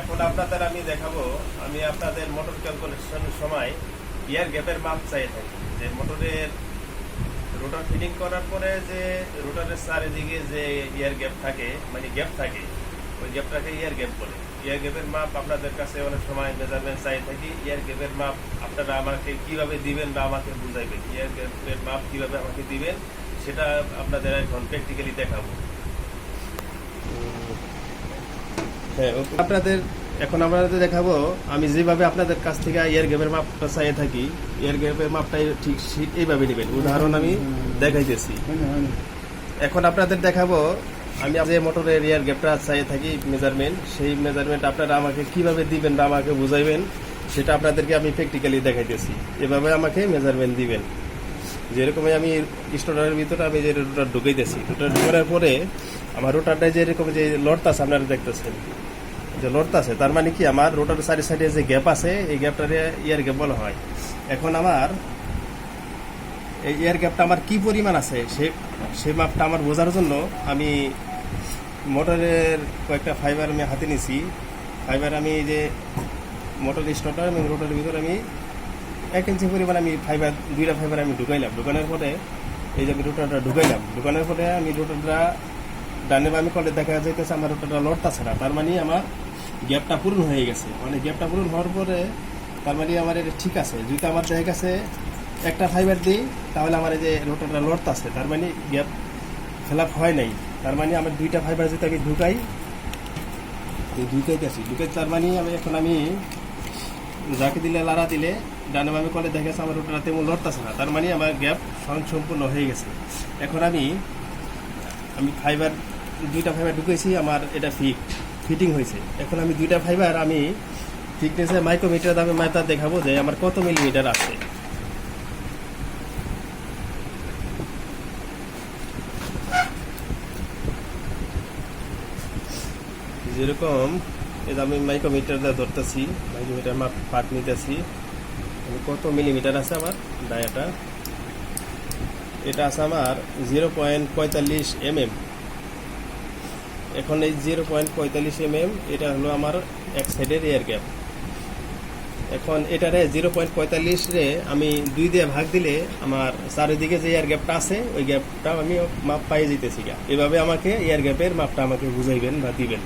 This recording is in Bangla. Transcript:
এখন আপনাদের আমি দেখাবো আমি আপনাদের মোটর ক্যালকুলেশনের সময় ইয়ার গ্যাপের মাপ চাই থাকি যে মোটরের রোটার ফিটিং করার পরে যে রোটারের চারিদিকে যে ইয়ার গ্যাপ থাকে মানে গ্যাপ থাকে ওই গ্যাপটাকে ইয়ার গ্যাপ বলে। ইয়ার গ্যাপের মাপ আপনাদের কাছে অনেক সময় মেজারমেন্ট চাই থাকি ইয়ার গ্যাপের মাপ আপনারা আমাকে কীভাবে দিবেন বা আমাকে বুঝাইবেন? ইয়ার গ্যাপের মাপ কীভাবে আমাকে দিবেন সেটা আপনাদের এখন প্র্যাকটিক্যালি দেখাবো। হ্যাঁ আপনাদের, এখন আপনাদের দেখাবো, আমি যেভাবে আপনাদের কাছ থেকে এয়ার গ্যাপের মাপটা চাইয়ে থাকি এয়ার গ্যাপের মাপটা ঠিক এইভাবে নেবেন। উদাহরণ আমি দেখাইতেছি। এখন আপনাদের দেখাবো, আমি যে মোটরের এয়ার গ্যাপটা চাইয়ে থাকি মেজারমেন্ট সেই মেজারমেন্ট আপনারা আমাকে কীভাবে দিবেন বা আমাকে বুঝাইবেন, সেটা আপনাদেরকে আমি প্র্যাকটিক্যালি দেখাইতেছি। এভাবে আমাকে মেজারমেন্ট দিবেন। যেরকম আমি স্টোরের ভিতরে আমি যে রোটার ঢুকাইতেছি রোটার ঢুকানোর পরে আমার রোটারটা যেরকম যে লড়তাছে আপনারা দেখতেছেন। যে লড়তাছে তার মানে কি? আমার রোটার সাইডে সাইডে যে গ্যাপ আছে, এই গ্যাপটারে ইয়ার গ্যাপ বলা হয়। এখন আমার এই এয়ার গ্যাপটা আমার কি পরিমাণ আছে, সে সে মাপটা আমার বোঝার জন্য আমি মোটরের কয়েকটা ফাইবার আমি হাতে নিছি। ফাইবার আমি যে মোটর স্টোরটার এবং রোটারের ভিতরে আমি এক ইঞ্চি পরিমাণ আমি ফাইবার দুইটা ফাইবার আমি ঢুকাইলাম। ঢুকানোর পরে এই যে আমি রোটারটা ঢুকাইলাম। ঢুকানোর পরে আমি রোটারটা ডানে বামে করলে দেখা যাইতেছে আমার রোটারটা লড়তাছে না। তার মানে আমার গ্যাপটা পূরণ হয়ে গেছে। মানে গ্যাপটা পূরণ হওয়ার পরে তার মানে আমার এটা ঠিক আছে। যদি আমার দেখা গেছে একটা ফাইবার দিই, তাহলে আমার এই যে রোটারটা লড়তাছে। তার মানে গ্যাপ ফিল হয় নাই। তার মানে আমার দুইটা ফাইবার যদি আমি ঢুকাই ঢুকাইতেছি ঢুকাই তার মানে আমি এখন আমি যাকে দিলে লাড়া দিলে, ডানে বামে করলে দেখা গেছে আমার রোটারটা তেমন লড়তাছে না। তার মানে আমার গ্যাপ স্বয়ং সম্পূর্ণ হয়ে গেছে। এখন আমি আমি ফাইবার দুইটা ফাইবার ঢুকেছি, আমার এটা ফিট ফিটিং হয়েছে। এখন আমি দুইটা ফাইবার আমি থিকনেসে মাইক্রোমিটার দামে মাইতা দেখাবো যে আমার কত মিলিমিটার আছে। যেরকম যে আমি মাইক্রোমিটার দিয়ে ধরতেছি মাইক্রোমিটার মাপ পাট নিতেছি কত মিলিমিটার আছে আমার? ডায়াটা এটা। আছে আমার জিরো পয়েন্ট পঁয়তাল্লিশ এম এম এখন এই জিরো পয়েন্ট পঁয়তাল্লিশ এম এম এটা হলো আমার এক সাইডের এয়ার গ্যাপ এখন এটারে জিরো পয়েন্ট পঁয়তাল্লিশ রে আমি দুই দিয়ে ভাগ দিলে আমার চারিদিকে যে এয়ার গ্যাপটা আছে, ওই গ্যাপটা আমি মাপ পাইয়ে যেতেছি গা। এভাবে আমাকে এয়ার গ্যাপের মাপটা আমাকে বুঝাইবেন বা দিবেন।